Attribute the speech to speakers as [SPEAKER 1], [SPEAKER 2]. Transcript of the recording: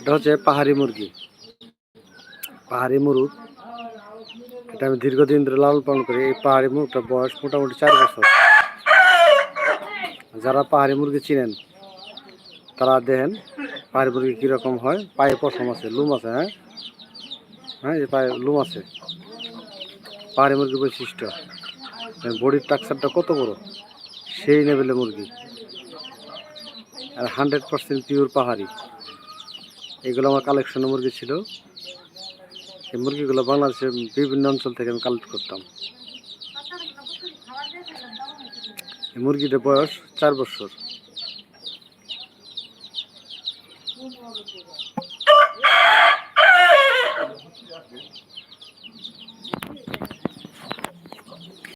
[SPEAKER 1] এটা হচ্ছে পাহাড়ি মুরগি। পাহাড়ি মুরগ। এটা আমি দীর্ঘদিন ধরে লালন পালন করি। এই পাহাড়ি মুরগটা বয়স মোটামুটি চার বছর। যারা পাহাড়ি মুরগি চিনেন, তারা দেখেন পাহাড়ি মুরগি কীরকম হয়। পায়ে পশম আছে, লুম আছে হ্যাঁ? হ্যাঁ এই পায়ে লুম আছে। পাহাড়ি মুরগির বৈশিষ্ট্য। মানে বডির টাকসারটা কত বড়? সেই নেবেলে মুরগি। আর হান্ড্রেড পারসেন্ট পিওর পাহাড়ি। এগুলো আমার কালেকশনের মুরগি ছিল। এই মুরগিগুলো বাংলাদেশের বিভিন্ন অঞ্চল থেকে আমি কালেক্ট করতাম। এই মুরগিটার বয়স চার বছর।